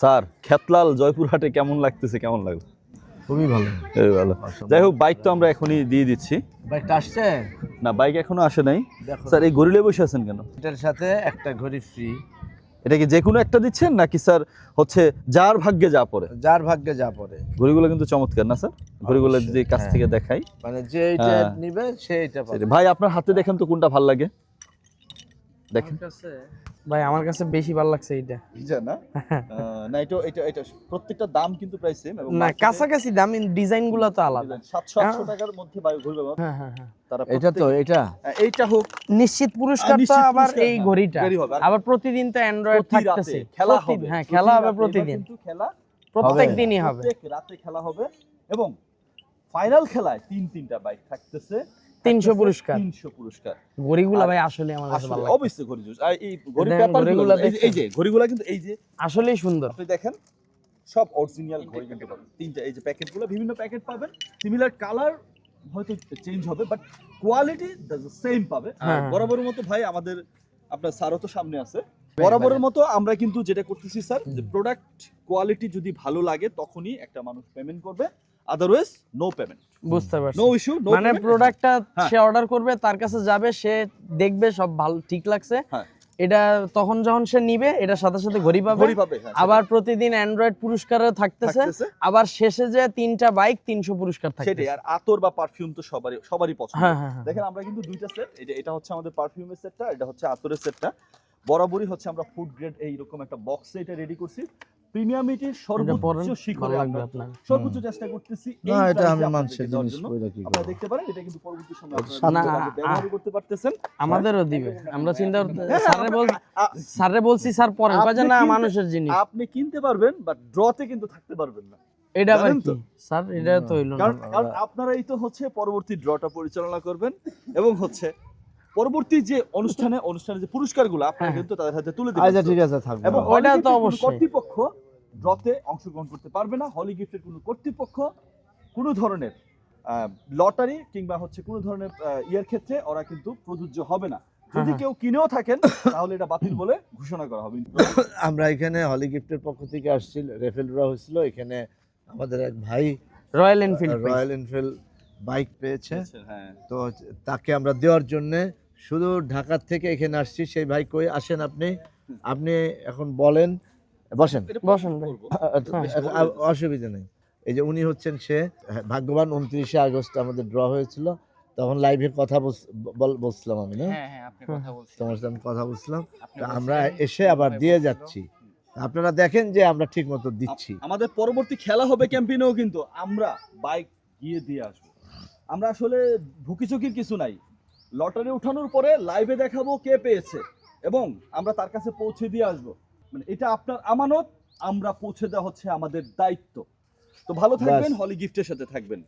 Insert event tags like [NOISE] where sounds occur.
Sir Khetlal জয়পুরহাটে কেমন লাগতেছে কেমন লাগল? খুবই ভালো। এই ভালো। যাই হোক বাইক তো আমরা এখনই দিয়ে দিচ্ছি। বাইকটা আসছে? না বাইক এখনও আসে নাই। স্যার এই গরিলে বসে আছেন কেন? এটার সাথে একটা ঘড়ি ফ্রি এটা কি যে কোনো একটা দিচ্ছেন নাকি স্যার হচ্ছে যার ভাগ্যে যা পড়ে? যার ভাগ্যে যা পড়ে। ঘড়িগুলো কিন্তু চমৎকার না স্যার? ঘড়িগুলো যদি কাছ হ্যাঁ। থেকে দেখাই। মানে যে এটা হ্যাঁ। নিবে সে এটা পাবে। ভাই আপনার হাতে দেখেন তো কোনটা ভালো লাগে। দেখেন। ভাই আমার কাছে বেশি ভালো লাগছে এইটা। না? [LAUGHS] না এটা এটা এটা প্রত্যেকটা দাম কিন্তু প্রায় সেম এবং না কাছাকাছি দামি ডিজাইনগুলো তো আলাদা। সাতশো আটশো টাকার মধ্যে বায়ু ঘুরবে হ্যাঁ হ্যাঁ হ্যাঁ। তারা এটা তো এটা? এইটা হোক। নিশ্চিত পুরস্কার তো আবার এই হ্যাঁ, ঘড়িটা। আবার। প্রতিদিন তো অ্যান্ড্রয়েড থাকতেছে। খেলা হবে। হ্যাঁ খেলা হবে প্রতিদিন। কিন্তু খেলা প্রত্যেক দিনই হবে। প্রত্যেক রাতে খেলা হবে এবং ফাইনাল খেলায় তিন তিনটা বাইক থাকতেছে। 300 পুরস্কার। তিনশো পুরস্কার। ঘড়িগুলো ভাই আসলে আমার কাছে ভালো লাগে অবশ্যই ঘড়ি জুস। আর এই ঘড়ি এই যে- ঘড়িগুলা কিন্তু এই যে আসলেই সুন্দর। আপনি দেখেন সব অরিজিনাল ঘড়ি কিন্তু পাবেন। তিনটা এই যে প্যাকেটগুলো বিভিন্ন প্যাকেট পাবেন। সিমিলার কালার হয়তো চেঞ্জ হবে বাট কোয়ালিটি সেম পাবে। আর হ্যাঁ। বরাবরের মতো ভাই আমাদের আপনার স্যারও তো সামনে আছে। বরাবরের মতো আমরা কিন্তু যেটা করতেছি স্যার যে প্রোডাক্ট কোয়ালিটি যদি ভালো লাগে তখনই একটা মানুষ পেমেন্ট করবে। আদারওয়াইজ নো পেমেন্ট বুঝতে পারছি। নো ইস্যু মানে প্রোডাক্টটা হ্যাঁ। সে অর্ডার করবে তার কাছে যাবে সে দেখবে সব ভালো ঠিক লাগছে। হ্যাঁ। এটা তখন যখন সে নিবে এটার সাথে সাথে ঘড়ি পাবে। হ্যাঁ, আবার প্রতিদিন অ্যান্ড্রয়েড পুরস্কারও থাকতেছে। আবার শেষে যে তিনটা বাইক তিনশো পুরস্কার সেটাই আর আতর বা পারফিউম তো সবারই সবারই পছন্দ। দেখেন আমরা কিন্তু দুইটা সেট এটা এটা হচ্ছে আমাদের পারফিউমের সেটটা এটা হচ্ছে আতরের সেটটা বরাবরই হচ্ছে আমরা ফুড গ্রেড এইরকম একটা বক্সে এটা রেডি করছি। প্রিমিয়ামিটির সর্বোচ্চ শিখরে আপনার। সর্বোচ্চ চেষ্টা করতেছি না এটা আমি মানুষের জিনিস কইরা কি আপনারা দেখতে পারেন এটা কিন্তু পরবর্তী সময়ে আপনারা না, বিভিন্ন কাজে আ- ব্যবহার করতে পারতেছেন। আমাদেরও দিবে। আমরা চিন্তা হ্যাঁ, স্যারে বল স্যারে বলছি স্যার পরে আপনি না কিনতে- মানুষের জিনিস? আপনি কিনতে পারবেন বাট ড্রতে কিন্তু থাকতে পারবেন না। এটা আবার কি? স্যার এটা তো হইল না। কারণ আপনারাই তো হচ্ছে পরবর্তী ড্রটা পরিচালনা করবেন এবং হচ্ছে পরবর্তী যে অনুষ্ঠানে অনুষ্ঠানে যে পুরস্কারগুলো আপনারা হ্যাঁ। কিন্তু তাদের হাতে তুলে দিবেন। আচ্ছা ঠিক আছে থাকবে। এবং ওইটা হলি তো অবশ্যই। কর্তৃপক্ষ ড্রতে অংশগ্রহণ করতে পারবে না। হলি গিফটের কোনো কর্তৃপক্ষ কোনো ধরনের লটারি কিংবা হচ্ছে কোনো ধরনের ইয়ের ক্ষেত্রে ওরা কিন্তু প্রযোজ্য হবে না। যদি হ্যাঁ। কেউ কিনেও থাকেন তাহলে এটা বাতিল বলে ঘোষণা করা হবে। [COUGHS] আমরা এখানে হলি গিফটের পক্ষ থেকে আসছিল রেফেল ড্র হয়েছিল। এখানে আমাদের এক ভাই Royal Enfield Royal Enfield bike পেয়েছে। হ্যাঁ। তো তাকে আমরা দেওয়ার জন্য শুধু ঢাকার থেকে এখানে আসছি। সেই ভাই কই? আসেন আপনি। আপনি এখন বলেন। বসেন। বসেন অসুবিধা নেই। এই যে উনি হচ্ছেন সে হ্যাঁ, ভাগ্যবান উনত্রিশে আগস্ট আমাদের ড্র হয়েছিল। তখন লাইভে কথা বস- বল- বলছিলাম আমি না? হ্যাঁ হ্যাঁ আপনি কথা বলছেন তোমার সাথে আমি কথা বলছিলাম তো আমরা এসে আবার দিয়ে যাচ্ছি। আপনারা দেখেন যে আমরা ঠিক মতো দিচ্ছি আমাদের পরবর্তী খেলা হবে ক্যাম্পিনেও কিন্তু আমরা বাইক গিয়ে দিয়ে আসব। আমরা আসলে ঝুঁকিঝুঁকির কিছু নাই। লটারি উঠানোর পরে লাইভে দেখাবো কে পেয়েছে এবং আমরা তার কাছে পৌঁছে দিয়ে আসব। মানে এটা আপনার আমানত আমরা পৌঁছে দেওয়া হচ্ছে আমাদের দায়িত্ব। তো ভালো থাকবেন হলি গিফটের সাথে থাকবেন।